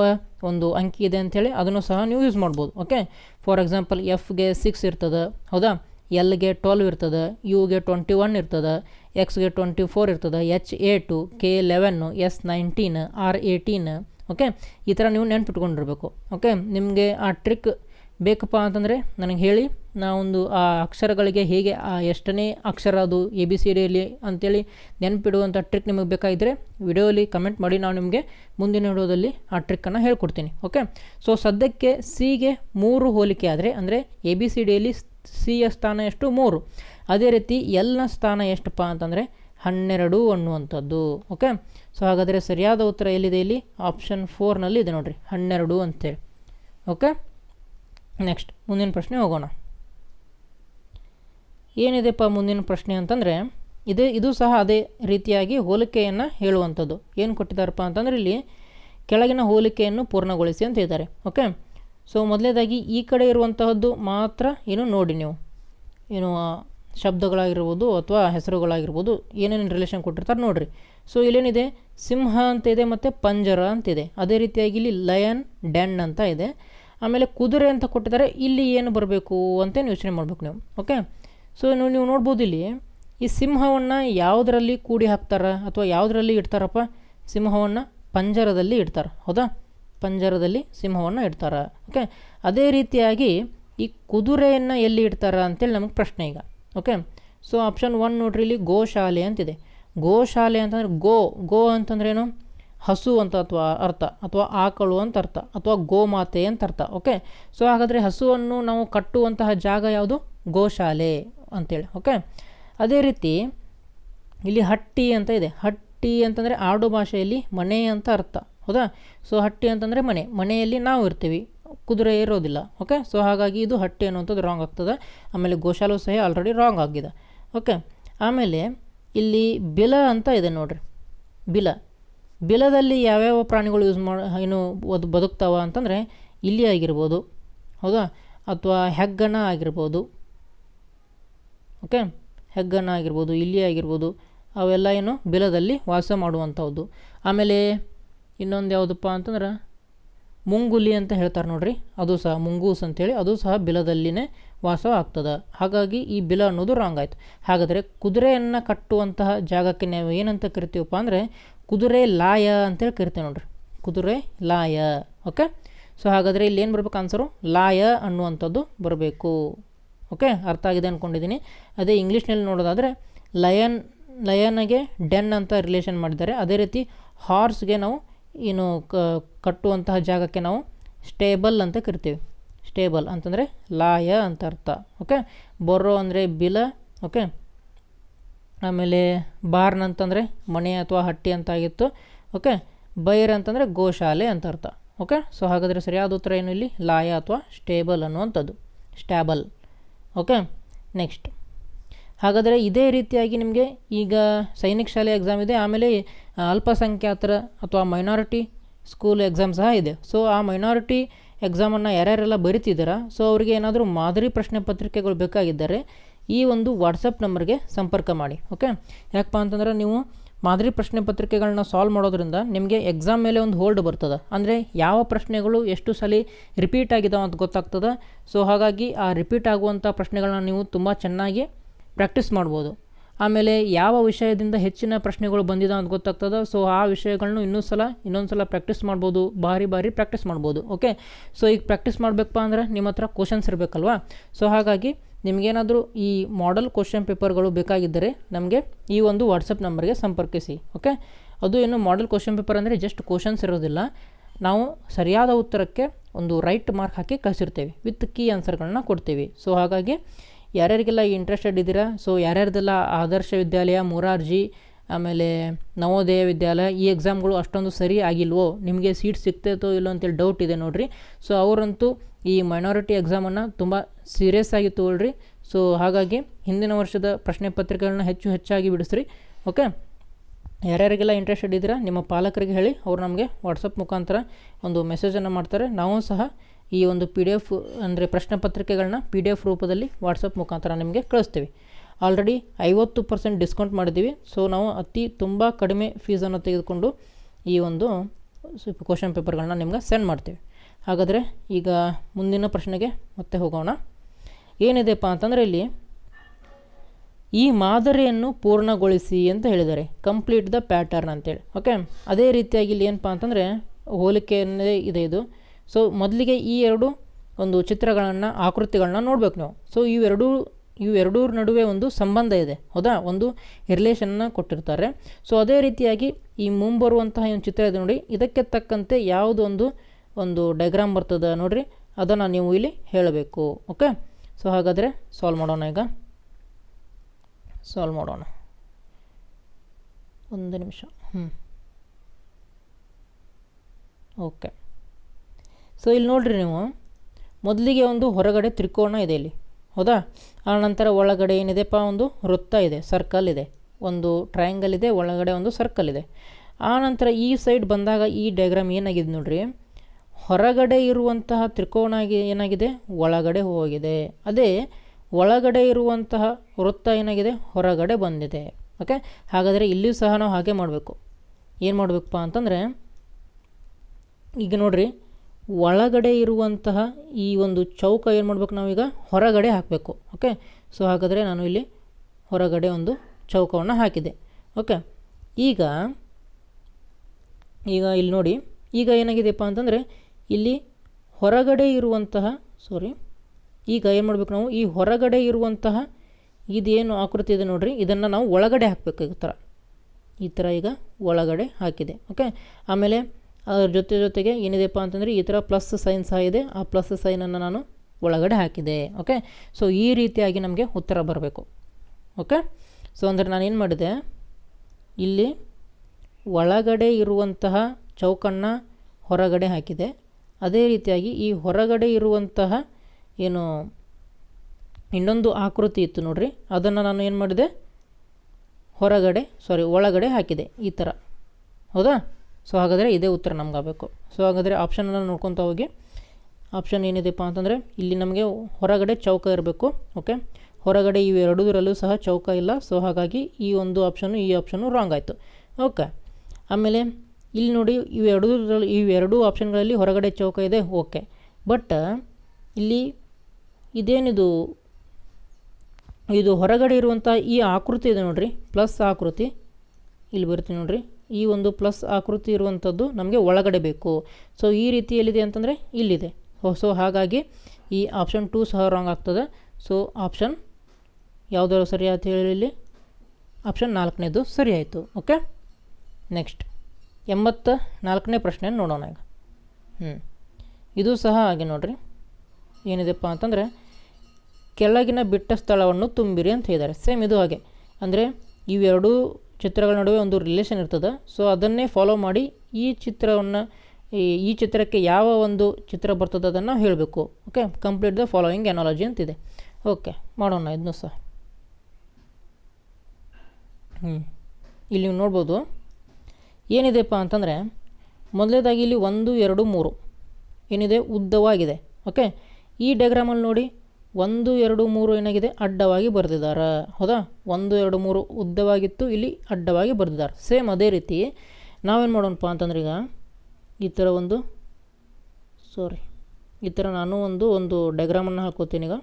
ಒಂದು ಅಂಕಿ ಇದೆ ಅಂಥೇಳಿ ಅದನ್ನು ಸಹ ನೀವು ಯೂಸ್ ಮಾಡ್ಬೋದು. ಓಕೆ ಫಾರ್ ಎಕ್ಸಾಂಪಲ್ ಎಫ್ಗೆ ಸಿಕ್ಸ್ ಇರ್ತದೆ. ಹೌದಾ? ಎಲ್ಗೆ ಟ್ವೆಲ್ವ್ ಇರ್ತದೆ. ಯುಗೆ ಟ್ವೆಂಟಿ ಒನ್ ಇರ್ತದೆ. ಎಕ್ಸ್ಗೆ ಟ್ವೆಂಟಿ ಫೋರ್ ಇರ್ತದೆ H eight K eleven S nineteen R eighteen okay ಈ ಥರ ನೀವು ನೆನ್ಪಿಟ್ಕೊಂಡಿರ್ಬೇಕು ಓಕೆ ನಿಮಗೆ ಆ ಟ್ರಿಕ್ ಬೇಕಪ್ಪ ಅಂತಂದರೆ ನನಗೆ ಹೇಳಿ, ನಾವೊಂದು ಆ ಅಕ್ಷರಗಳಿಗೆ ಹೇಗೆ, ಆ ಎಷ್ಟನೇ ಅಕ್ಷರ ಅದು ಎ ಬಿ ಸಿ ಡಿಯಲ್ಲಿ ಅಂತೇಳಿ ನೆನಪಿಡುವಂಥ ಟ್ರಿಕ್ ನಿಮಗೆ ಬೇಕಾಗಿದ್ದರೆ ವಿಡಿಯೋಲಿ ಕಮೆಂಟ್ ಮಾಡಿ ನಾವು ನಿಮಗೆ ಮುಂದಿನ ವಿಡಿಯೋದಲ್ಲಿ ಆ ಟ್ರಿಕ್ಕನ್ನು ಹೇಳ್ಕೊಡ್ತೀನಿ ಓಕೆ ಸೊ ಸದ್ಯಕ್ಕೆ ಸಿಗೆ ಮೂರು ಹೋಲಿಕೆ ಆದರೆ, ಅಂದರೆ ಎ ಬಿ ಸಿ ಡಿಯಲ್ಲಿ ಸಿಯ ಸ್ಥಾನ ಎಷ್ಟು? ಮೂರು. ಅದೇ ರೀತಿ ಎಲ್ನ ಸ್ಥಾನ ಎಷ್ಟಪ್ಪ ಅಂತಂದರೆ ಹನ್ನೆರಡು ಅನ್ನುವಂಥದ್ದು ಓಕೆ ಸೊ ಹಾಗಾದರೆ ಸರಿಯಾದ ಉತ್ತರ ಎಲ್ಲಿದೆ ಇಲ್ಲಿ? ಆಪ್ಷನ್ ಫೋರ್ನಲ್ಲಿ ಇದೆ ನೋಡಿರಿ, ಹನ್ನೆರಡು ಅಂತೇಳಿ ಓಕೆ ನೆಕ್ಸ್ಟ್ ಮುಂದಿನ ಪ್ರಶ್ನೆ ಹೋಗೋಣ. ಏನಿದೆಪ್ಪ ಮುಂದಿನ ಪ್ರಶ್ನೆ ಅಂತಂದರೆ, ಇದೇ, ಇದು ಸಹ ಅದೇ ರೀತಿಯಾಗಿ ಹೋಲಿಕೆಯನ್ನು ಹೇಳುವಂಥದ್ದು. ಏನು ಕೊಟ್ಟಿದ್ದಾರಪ್ಪ ಅಂತಂದರೆ ಇಲ್ಲಿ ಕೆಳಗಿನ ಹೋಲಿಕೆಯನ್ನು ಪೂರ್ಣಗೊಳಿಸಿ ಅಂತ ಹೇಳ್ತಾರೆ ಓಕೆ ಸೊ ಮೊದಲನೇದಾಗಿ ಈ ಕಡೆ ಇರುವಂತಹದ್ದು ಮಾತ್ರ ಏನು ನೋಡಿ ನೀವು. ಏನು ಶಬ್ದಗಳಾಗಿರ್ಬೋದು ಅಥವಾ ಹೆಸರುಗಳಾಗಿರ್ಬೋದು ಏನೇನು ರಿಲೇಷನ್ ಕೊಟ್ಟಿರ್ತಾರೆ ನೋಡಿರಿ. ಸೊ ಇಲ್ಲೇನಿದೆ? ಸಿಂಹ ಅಂತ ಇದೆ ಮತ್ತು ಪಂಜರ ಅಂತಿದೆ ಅದೇ ರೀತಿಯಾಗಿ ಇಲ್ಲಿ ಲಯನ್ ಡ್ಯಾನ್ ಅಂತ ಇದೆ. ಆಮೇಲೆ ಕುದುರೆ ಅಂತ ಕೊಟ್ಟಿದ್ದಾರೆ. ಇಲ್ಲಿ ಏನು ಬರಬೇಕು ಅಂತ ಯೋಚನೆ ಮಾಡಬೇಕು ನೀವು? ಓಕೆ ಸೊ ನೀವು ನೀವು ನೋಡ್ಬೋದು ಇಲ್ಲಿ, ಈ ಸಿಂಹವನ್ನು ಯಾವುದರಲ್ಲಿ ಕೂಡಿ ಹಾಕ್ತಾರ ಅಥವಾ ಯಾವುದರಲ್ಲಿ ಇಡ್ತಾರಪ್ಪ? ಸಿಂಹವನ್ನು ಪಂಜರದಲ್ಲಿ ಇಡ್ತಾರೆ. ಹೌದಾ? ಪಂಜರದಲ್ಲಿ ಸಿಂಹವನ್ನು ಇಡ್ತಾರೆ. ಓಕೆ ಅದೇ ರೀತಿಯಾಗಿ ಈ ಕುದುರೆಯನ್ನು ಎಲ್ಲಿ ಇಡ್ತಾರ ಅಂತೇಳಿ ನಮಗೆ ಪ್ರಶ್ನೆ ಈಗ. ಓಕೆ ಸೊ ಆಪ್ಷನ್ ಒನ್ ನೋಡ್ರಿ, ಇಲ್ಲಿ ಗೋಶಾಲೆ ಅಂತಿದೆ. ಗೋಶಾಲೆ ಅಂತಂದರೆ ಗೋ ಗೋ ಅಂತಂದ್ರೆ ಏನು? ಹಸು ಅಂತ ಅಥವಾ ಅರ್ಥ, ಅಥವಾ ಆಕಳು ಅಂತ ಅರ್ಥ, ಅಥವಾ ಗೋಮಾತೆ ಅಂತ ಅರ್ಥ ಓಕೆ ಸೊ ಹಾಗಾದರೆ ಹಸುವನ್ನು ನಾವು ಕಟ್ಟುವಂತಹ ಜಾಗ ಯಾವುದು? ಗೋಶಾಲೆ ಅಂತೇಳಿ ಓಕೆ ಅದೇ ರೀತಿ ಇಲ್ಲಿ ಹಟ್ಟಿ ಅಂತ ಇದೆ. ಹಟ್ಟಿ ಅಂತಂದರೆ ಆಡು ಭಾಷೆಯಲ್ಲಿ ಮನೆ ಅಂತ ಅರ್ಥ, ಹೌದಾ? ಸೊ ಹಟ್ಟಿ ಅಂತಂದರೆ ಮನೆ, ಮನೆಯಲ್ಲಿ ನಾವು ಇರ್ತೀವಿ. ಕುದುರೆ ಇರೋದಿಲ್ಲ ಓಕೆ ಸೊ ಹಾಗಾಗಿ ಇದು ಹಟ್ಟಿ ಅನ್ನುವಂಥದ್ದು ರಾಂಗ್ ಆಗ್ತದೆ. ಆಮೇಲೆ ಗೋಶಾಲು ಸಹ ಆಲ್ರೆಡಿ ರಾಂಗ್ ಆಗಿದೆ ಓಕೆ ಆಮೇಲೆ ಇಲ್ಲಿ ಬಿಲ ಅಂತ ಇದೆ ನೋಡ್ರಿ. ಬಿಲ. ಬಿಲದಲ್ಲಿ ಯಾವ್ಯಾವ ಪ್ರಾಣಿಗಳು ಯೂಸ್ ಮಾಡಿ, ಏನು ಅದು ಬದುಕ್ತಾವ ಅಂತಂದರೆ ಇಲ್ಲಿ ಆಗಿರ್ಬೋದು, ಹೌದಾ? ಅಥವಾ ಹೆಗ್ಗಣ ಆಗಿರ್ಬೋದು ಓಕೆ ಹೆಗ್ಗಣ ಆಗಿರ್ಬೋದು, ಇಲ್ಲಿ ಆಗಿರ್ಬೋದು, ಅವೆಲ್ಲ ಏನು ಬಿಲದಲ್ಲಿ ವಾಸ ಮಾಡುವಂಥದ್ದು. ಆಮೇಲೆ ಇನ್ನೊಂದು ಯಾವುದಪ್ಪ ಅಂತಂದ್ರೆ ಮುಂಗುಲಿ ಅಂತ ಹೇಳ್ತಾರೆ ನೋಡ್ರಿ. ಅದು ಸಹ ಮುಂಗೂಸ್ ಅಂತೇಳಿ ಅದು ಸಹ ಬಿಲದಲ್ಲಿನೇ ವಾಸ ಆಗ್ತದೆ ಹಾಗಾಗಿ ಈ ಬಿಲ ಅನ್ನೋದು ರಾಂಗ್ ಆಯಿತು. ಹಾಗಾದರೆ ಕುದುರೆಯನ್ನು ಕಟ್ಟುವಂತಹ ಜಾಗಕ್ಕೆ ನಾವು ಏನಂತ ಕರಿತೀವಪ್ಪ ಅಂದರೆ ಕುದುರೆ ಲಾಯ ಅಂತೇಳಿ ಕರಿತೀವಿ ನೋಡ್ರಿ. ಕುದುರೆ ಲಾಯ. ಓಕೆ ಸೊ ಹಾಗಾದರೆ ಇಲ್ಲಿ ಏನು ಬರಬೇಕು ಆನ್ಸರು ಲಾಯ ಅನ್ನುವಂಥದ್ದು ಬರಬೇಕು. ಓಕೆ ಅರ್ಥ ಆಗಿದೆ ಅಂದ್ಕೊಂಡಿದ್ದೀನಿ ಅದೇ ಇಂಗ್ಲೀಷ್ನಲ್ಲಿ ನೋಡೋದಾದರೆ ಲಯನ್ ಲಯನ್ಗೆ ಡೆನ್ ಅಂತ ರಿಲೇಷನ್ ಮಾಡಿದ್ದಾರೆ. ಅದೇ ರೀತಿ ಹಾರ್ಸ್ಗೆ ನಾವು ಏನು ಕ, ಕಟ್ಟುವಂತಹ ಜಾಗಕ್ಕೆ ನಾವು ಸ್ಟೇಬಲ್ ಅಂತ ಕರಿತೀವಿ. ಸ್ಟೇಬಲ್ ಅಂತಂದರೆ ಲಾಯ ಅಂತ ಅರ್ಥ, ಓಕೆ? ಬೊರ್ರೋ ಅಂದರೆ ಬಿಲ, ಓಕೆ? ಆಮೇಲೆ ಬಾರ್ನ್ ಅಂತಂದರೆ ಮನೆ ಅಥವಾ ಹಟ್ಟಿ ಅಂತ ಆಗಿತ್ತು ಓಕೆ? ಬೈರ್ ಅಂತಂದರೆ ಗೋಶಾಲೆ ಅಂತ ಅರ್ಥ, ಓಕೆ? ಸೊ ಹಾಗಾದರೆ ಸರಿಯಾದ ಉತ್ತರ ಏನು ಇಲ್ಲಿ? ಲಾಯ ಅಥವಾ ಸ್ಟೇಬಲ್ ಅನ್ನುವಂಥದ್ದು, ಸ್ಟ್ಯಾಬಲ್, ಓಕೆ? ನೆಕ್ಸ್ಟ್, ಹಾಗಾದರೆ ಇದೇ ರೀತಿಯಾಗಿ ನಿಮಗೆ ಈಗ ಸೈನಿಕ ಶಾಲೆ ಎಕ್ಸಾಮ್ ಇದೆ, ಆಮೇಲೆ ಅಲ್ಪಸಂಖ್ಯಾತರ ಅಥವಾ ಮೈನಾರಿಟಿ ಸ್ಕೂಲ್ ಎಕ್ಸಾಮ್ ಸಹ ಇದೆ. ಸೊ ಆ ಮೈನಾರಿಟಿ ಎಕ್ಸಾಮನ್ನು ಯಾರ್ಯಾರೆಲ್ಲ ಬರಿತಿದ್ದೀರಾ ಸೊ ಅವರಿಗೆ ಏನಾದರೂ ಮಾದರಿ ಪ್ರಶ್ನೆ ಪತ್ರಿಕೆಗಳು ಬೇಕಾಗಿದ್ದರೆ ಈ ಒಂದು ವಾಟ್ಸಪ್ ನಂಬರ್ಗೆ ಸಂಪರ್ಕ ಮಾಡಿ ಓಕೆ ಯಾಕಪ್ಪ ಅಂತಂದ್ರೆ ನೀವು ಮಾದರಿ ಪ್ರಶ್ನೆ ಪತ್ರಿಕೆಗಳನ್ನ ಸಾಲ್ವ್ ಮಾಡೋದ್ರಿಂದ ನಿಮಗೆ ಎಕ್ಸಾಮ್ ಮೇಲೆ ಒಂದು ಹೋಲ್ಡ್ ಬರ್ತದೆ. ಅಂದರೆ ಯಾವ ಪ್ರಶ್ನೆಗಳು ಎಷ್ಟು ಸಲ ರಿಪೀಟ್ ಆಗಿದಾವೆ ಅಂತ ಗೊತ್ತಾಗ್ತದೆ. ಸೊ ಹಾಗಾಗಿ ಆ ರಿಪೀಟ್ ಆಗುವಂಥ ಪ್ರಶ್ನೆಗಳನ್ನ ನೀವು ತುಂಬ ಚೆನ್ನಾಗಿ ಪ್ರಾಕ್ಟೀಸ್ ಮಾಡ್ಬೋದು. ಆಮೇಲೆ ಯಾವ ವಿಷಯದಿಂದ ಹೆಚ್ಚಿನ ಪ್ರಶ್ನೆಗಳು ಬಂದಿದೆ ಅಂತ ಗೊತ್ತಾಗ್ತದೆ. ಸೊ ಆ ವಿಷಯಗಳನ್ನು ಇನ್ನೊಂದು ಸಲ ಇನ್ನೊಂದು ಸಲ ಪ್ರಾಕ್ಟೀಸ್ ಮಾಡ್ಬೋದು. ಬಾರಿ ಬಾರಿ ಪ್ರಾಕ್ಟೀಸ್ ಮಾಡ್ಬೋದು. ಓಕೆ ಸೊ ಈಗ ಪ್ರಾಕ್ಟೀಸ್ ಮಾಡಬೇಕಪ್ಪ ಅಂದ್ರೆ ನಿಮ್ಮ ಹತ್ರ ಕ್ವಶನ್ಸ್ ಇರಬೇಕಲ್ವಾ? ಸೊ ಹಾಗಾಗಿ ನಿಮಗೇನಾದರೂ ಈ ಮಾಡೆಲ್ ಕ್ವಶನ್ ಪೇಪರ್ಗಳು ಬೇಕಾಗಿದ್ದರೆ ನಮಗೆ ಈ ಒಂದು ವಾಟ್ಸಪ್ ನಂಬರ್ಗೆ ಸಂಪರ್ಕಿಸಿ. ಓಕೆ ಅದು ಏನು ಮಾಡೆಲ್ ಕ್ವಶನ್ ಪೇಪರ್ ಅಂದರೆ ಜಸ್ಟ್ ಕ್ವಶನ್ಸ್ ಇರೋದಿಲ್ಲ. ನಾವು ಸರಿಯಾದ ಉತ್ತರಕ್ಕೆ ಒಂದು ರೈಟ್ ಮಾರ್ಕ್ ಹಾಕಿ ಕಳಿಸಿರ್ತೇವೆ. ವಿತ್ ಕೀ ಆನ್ಸರ್ಗಳನ್ನ ಕೊಡ್ತೀವಿ. ಸೊ ಹಾಗಾಗಿ ಯಾರ್ಯಾರಿಗೆಲ್ಲ ಇಂಟ್ರೆಸ್ಟೆಡ್ ಇದ್ದೀರಾ? ಸೊ ಯಾರ್ಯಾರ್ದೆಲ್ಲ ಆದರ್ಶ ವಿದ್ಯಾಲಯ, ಮುರಾರ್ಜಿ, ಆಮೇಲೆ ನವೋದಯ ವಿದ್ಯಾಲಯ, ಈ ಎಕ್ಸಾಮ್ಗಳು ಅಷ್ಟೊಂದು ಸರಿ ಆಗಿಲ್ವೋ? ನಿಮಗೆ ಸೀಟ್ ಸಿಗ್ತೈತೋ ಇಲ್ಲೋ ಅಂತೇಳಿ ಡೌಟ್ ಇದೆ ನೋಡಿರಿ. ಸೊ ಅವರಂತೂ ಈ ಮೈನಾರಿಟಿ ಎಕ್ಸಾಮನ್ನು ತುಂಬ ಸೀರಿಯಸ್ ಆಗಿ ತೊಗೊಳ್ರಿ. ಸೊ ಹಾಗಾಗಿ ಹಿಂದಿನ ವರ್ಷದ ಪ್ರಶ್ನೆ ಪತ್ರಿಕೆಗಳನ್ನ ಹೆಚ್ಚು ಹೆಚ್ಚಾಗಿ ಬಿಡಿಸ್ರಿ. ಓಕೆ ಯಾರ್ಯಾರಿಗೆಲ್ಲ ಇಂಟ್ರೆಸ್ಟೆಡ್ ಇದ್ದೀರಾ? ನಿಮ್ಮ ಪಾಲಕರಿಗೆ ಹೇಳಿ. ಅವ್ರು ನಮಗೆ ವಾಟ್ಸಪ್ ಮುಖಾಂತರ ಒಂದು ಮೆಸೇಜನ್ನು ಮಾಡ್ತಾರೆ. ನಾವು ಸಹ ಈ ಒಂದು ಪಿ ಡಿ ಎಫ್ ಅಂದರೆ ಪ್ರಶ್ನೆ ಪತ್ರಿಕೆಗಳನ್ನ ಪಿ ಡಿ ಎಫ್ ರೂಪದಲ್ಲಿ ವಾಟ್ಸಪ್ ಮುಖಾಂತರ ನಿಮಗೆ ಕಳಿಸ್ತೀವಿ. ಆಲ್ರೆಡಿ ಐವತ್ತು ಪರ್ಸೆಂಟ್ ಡಿಸ್ಕೌಂಟ್ ಮಾಡಿದ್ದೀವಿ. ಸೊ ನಾವು ಅತಿ ತುಂಬ ಕಡಿಮೆ ಫೀಸನ್ನು ತೆಗೆದುಕೊಂಡು ಈ ಒಂದು ಕ್ವಶನ್ ಪೇಪರ್ಗಳನ್ನ ನಿಮ್ಗೆ ಸೆಂಡ್ ಮಾಡ್ತೀವಿ. ಹಾಗಾದರೆ ಈಗ ಮುಂದಿನ ಪ್ರಶ್ನೆಗೆ ಮತ್ತೆ ಹೋಗೋಣ. ಏನಿದೆಪ್ಪ ಅಂತಂದರೆ ಇಲ್ಲಿ, ಈ ಮಾದರಿಯನ್ನು ಪೂರ್ಣಗೊಳಿಸಿ ಅಂತ ಹೇಳಿದ್ದಾರೆ. ಕಂಪ್ಲೀಟ್ ದ ಪ್ಯಾಟರ್ನ್ ಅಂತೇಳಿ. ಓಕೆ ಅದೇ ರೀತಿಯಾಗಿ ಇಲ್ಲಿ ಏನಪ್ಪ ಅಂತಂದರೆ ಹೋಲಿಕೆಯನ್ನೇ ಇದೆ ಇದು. ಸೊ ಮೊದಲಿಗೆ ಈ ಎರಡು ಒಂದು ಚಿತ್ರಗಳನ್ನು, ಆಕೃತಿಗಳನ್ನ ನೋಡ್ಬೇಕು ನಾವು. ಸೊ ಇವೆರಡೂ ಇವೆರಡೂರ ನಡುವೆ ಒಂದು ಸಂಬಂಧ ಇದೆ. ಹೌದಾ? ಒಂದು ರಿಲೇಷನ್ನ ಕೊಟ್ಟಿರ್ತಾರೆ. ಸೊ ಅದೇ ರೀತಿಯಾಗಿ ಈ ಮುಂಬರುವಂತಹ ಒಂದು ಚಿತ್ರ ಇದೆ ನೋಡಿ. ಇದಕ್ಕೆ ತಕ್ಕಂತೆ ಯಾವುದೊಂದು, ಒಂದು ಡಯಾಗ್ರಾಮ್ ಬರ್ತದೆ ನೋಡಿರಿ. ಅದನ್ನು ನೀವು ಇಲ್ಲಿ ಹೇಳಬೇಕು. ಓಕೆ ಸೊ ಹಾಗಾದರೆ ಸಾಲ್ವ್ ಮಾಡೋಣ ಈಗ. ಸಾಲ್ವ್ ಮಾಡೋಣ. ಒಂದು ನಿಮಿಷ. ಹ್ಞೂ ಓಕೆ ಸೊ ಇಲ್ಲಿ ನೋಡಿರಿ ನೀವು. ಮೊದಲಿಗೆ ಒಂದು ಹೊರಗಡೆ ತ್ರಿಕೋಣ ಇದೆ ಇಲ್ಲಿ. ಹೌದಾ? ಆನಂತರ ಒಳಗಡೆ ಏನಿದೆಪ್ಪ? ಒಂದು ವೃತ್ತ ಇದೆ ಸರ್ಕಲ್ ಇದೆ. ಒಂದು ಟ್ರಯಾಂಗಲ್ ಇದೆ, ಒಳಗಡೆ ಒಂದು ಸರ್ಕಲ್ ಇದೆ. ಆನಂತರ ಈ ಸೈಡ್ ಬಂದಾಗ ಈ ಡಯಾಗ್ರಾಮ್ ಏನಾಗಿದೆ ನೋಡ್ರಿ? ಹೊರಗಡೆ ಇರುವಂತಹ ತ್ರಿಕೋನ ಆಗಿ- ಏನಾಗಿದೆ? ಒಳಗಡೆ ಹೋಗಿದೆ. ಅದೇ ಒಳಗಡೆ ಇರುವಂತಹ ವೃತ್ತ ಏನಾಗಿದೆ? ಹೊರಗಡೆ ಬಂದಿದೆ. ಓಕೆ ಹಾಗಾದರೆ ಇಲ್ಲಿಯೂ ಸಹ ನಾವು ಹಾಗೆ ಮಾಡಬೇಕು. ಏನು ಮಾಡಬೇಕಪ್ಪ ಅಂತಂದರೆ, ಈಗ ನೋಡ್ರಿ ಒಳಗಡೆ ಇರುವಂತಹ ಈ ಒಂದು ಚೌಕ ಏನು ಮಾಡ್ಬೇಕು ನಾವೀಗ? ಹೊರಗಡೆ ಹಾಕಬೇಕು. ಓಕೆ? ಸೊ ಹಾಗಾದರೆ ನಾನು ಇಲ್ಲಿ ಹೊರಗಡೆ ಒಂದು ಚೌಕವನ್ನು ಹಾಕಿದೆ. ಓಕೆ? ಈಗ ಈಗ ಇಲ್ಲಿ ನೋಡಿ. ಈಗ ಏನಾಗಿದೆಪ್ಪ ಅಂತಂದರೆ, ಇಲ್ಲಿ ಹೊರಗಡೆ ಇರುವಂತಹ ಸಾರಿ ಈಗ ಏನು ಮಾಡಬೇಕು ನಾವು? ಈ ಹೊರಗಡೆ ಇರುವಂತಹ ಇದೇನು ಆಕೃತಿ ಇದೆ ನೋಡಿರಿ? ಇದನ್ನು ನಾವು ಒಳಗಡೆ ಹಾಕಬೇಕು ಈ ಥರ ಈ ಥರ ಈಗ ಒಳಗಡೆ ಹಾಕಿದೆ. ಓಕೆ? ಆಮೇಲೆ ಅದರ ಜೊತೆ ಜೊತೆಗೆ ಏನಿದೆಪ್ಪ ಅಂತಂದರೆ ಈ ಥರ ಪ್ಲಸ್ ಸೈನ್ ಸಹ ಇದೆ. ಆ ಪ್ಲಸ್ ಸೈನನ್ನು ನಾನು ಒಳಗಡೆ ಹಾಕಿದೆ. ಓಕೆ ಸೊ ಈ ರೀತಿಯಾಗಿ ನಮಗೆ ಉತ್ತರ ಬರಬೇಕು. ಓಕೆ ಸೊ ಅಂದರೆ ನಾನೇನು ಮಾಡಿದೆ? ಇಲ್ಲಿ ಒಳಗಡೆ ಇರುವಂತಹ ಚೌಕನ್ನು ಹೊರಗಡೆ ಹಾಕಿದೆ. ಅದೇ ರೀತಿಯಾಗಿ ಈ ಹೊರಗಡೆ ಇರುವಂತಹ ಏನು ಇನ್ನೊಂದು ಆಕೃತಿ ಇತ್ತು ನೋಡಿರಿ. ಅದನ್ನು ನಾನು ಏನು ಮಾಡಿದೆ? ಹೊರಗಡೆ ಸಾರಿ ಒಳಗಡೆ ಹಾಕಿದೆ. ಈ ಥರ. ಹೌದಾ? ಸೊ ಹಾಗಾದರೆ ಇದೇ ಉತ್ತರ ನಮ್ಗೆ ಆಗಬೇಕು. ಸೊ ಹಾಗಾದರೆ ಆಪ್ಷನನ್ನು ನೋಡ್ಕೊತಾ ಹೋಗಿ. ಆಪ್ಷನ್ ಏನಿದೆಪ್ಪ ಅಂತಂದರೆ, ಇಲ್ಲಿ ನಮಗೆ ಹೊರಗಡೆ ಚೌಕ ಇರಬೇಕು ಓಕೆ ಹೊರಗಡೆ ಇವೆರಡೂರಲ್ಲೂ ಸಹ ಚೌಕ ಇಲ್ಲ. ಸೊ ಹಾಗಾಗಿ ಈ ಒಂದು ಆಪ್ಷನ್ನು ಈ ಆಪ್ಷನ್ನು ರಾಂಗ್ ಆಯಿತು ಓಕೆ ಆಮೇಲೆ ಇಲ್ಲಿ ನೋಡಿ ಇವೆರಡೂ ಇವೆರಡೂ ಆಪ್ಷನ್ಗಳಲ್ಲಿ ಹೊರಗಡೆ ಚೌಕ ಇದೆ ಓಕೆ ಬಟ್ ಇಲ್ಲಿ ಇದೇನಿದು, ಇದು ಹೊರಗಡೆ ಇರುವಂಥ ಈ ಆಕೃತಿ ಇದೆ ನೋಡಿರಿ ಪ್ಲಸ್ ಆಕೃತಿ. ಇಲ್ಲಿ ಬರ್ತೀನಿ ನೋಡ್ರಿ. ಈ ಒಂದು ಪ್ಲಸ್ ಆಕೃತಿ ಇರುವಂಥದ್ದು ನಮಗೆ ಒಳಗಡೆ ಬೇಕು. ಸೊ ಈ ರೀತಿ ಎಲ್ಲಿದೆ ಅಂತಂದರೆ ಇಲ್ಲಿದೆ. ಸೊ ಹಾಗಾಗಿ ಈ ಆಪ್ಷನ್ ಟೂ ಸಹ ರಾಂಗ್ ಆಗ್ತದೆ. ಸೊ ಆಪ್ಷನ್ ಯಾವುದಾದ್ರು ಸರಿ ಆಯ್ತು ಹೇಳಿ ಇಲ್ಲಿ. ಆಪ್ಷನ್ ನಾಲ್ಕನೇದು ಸರಿ ಆಯಿತು. ಓಕೆ ನೆಕ್ಸ್ಟ್ ಎಂಬತ್ತ ನಾಲ್ಕನೇ ಪ್ರಶ್ನೆ ನೋಡೋಣ ಈಗ. ಹ್ಞೂ ಇದು ಸಹ ಹಾಗೆ ನೋಡಿರಿ. ಏನಿದೆಪ್ಪ ಅಂತಂದರೆ ಕೆಳಗಿನ ಬಿಟ್ಟ ಸ್ಥಳವನ್ನು ತುಂಬಿರಿ ಅಂತ ಹೇಳಿದ್ದಾರೆ. ಸೇಮ್ ಇದು ಹಾಗೆ. ಅಂದರೆ ಇವೆರಡೂ ಚಿತ್ರಗಳ ನಡುವೆ ಒಂದು ರಿಲೇಷನ್ ಇರ್ತದೆ. ಸೊ ಅದನ್ನೇ ಫಾಲೋ ಮಾಡಿ ಈ ಚಿತ್ರವನ್ನು, ಈ ಚಿತ್ರಕ್ಕೆ ಯಾವ ಒಂದು ಚಿತ್ರ ಬರ್ತದೆ ಅದನ್ನು ಹೇಳಬೇಕು. Okay complete the following analogy ಅಂತಿದೆ. ಓಕೆ ಮಾಡೋಣ ಇದನ್ನು ಸಹ. ಹ್ಞೂ ಇಲ್ಲಿ ನೀವು ನೋಡ್ಬೋದು. ಏನಿದೆಪ್ಪ ಅಂತಂದರೆ, ಮೊದಲನೇದಾಗಿ ಇಲ್ಲಿ ಒಂದು, ಎರಡು, ಮೂರು. ಏನಿದೆ? ಉದ್ದವಾಗಿದೆ. ಓಕೆ ಈ ಡಯಾಗ್ರಾಮಲ್ಲಿ ನೋಡಿ. ಒಂದು, ಎರಡು, ಮೂರು ಏನಾಗಿದೆ? ಅಡ್ಡವಾಗಿ ಬರೆದಿದ್ದಾರೆ. ಹೌದಾ? ಒಂದು, ಎರಡು, ಮೂರು ಉದ್ದವಾಗಿತ್ತು, ಇಲ್ಲಿ ಅಡ್ಡವಾಗಿ ಬರೆದಿದ್ದಾರೆ. ಸೇಮ್ ಅದೇ ರೀತಿ ನಾವೇನು ಮಾಡೋಣಪ್ಪ ಅಂತಂದ್ರೆ ಈಗ ಈ ಥರ ಒಂದು ಸಾರಿ ಈ ಥರ ನಾನು ಒಂದು ಒಂದು ಡೈಗ್ರಾಮನ್ನು ಹಾಕೋತೀನಿ ಈಗ.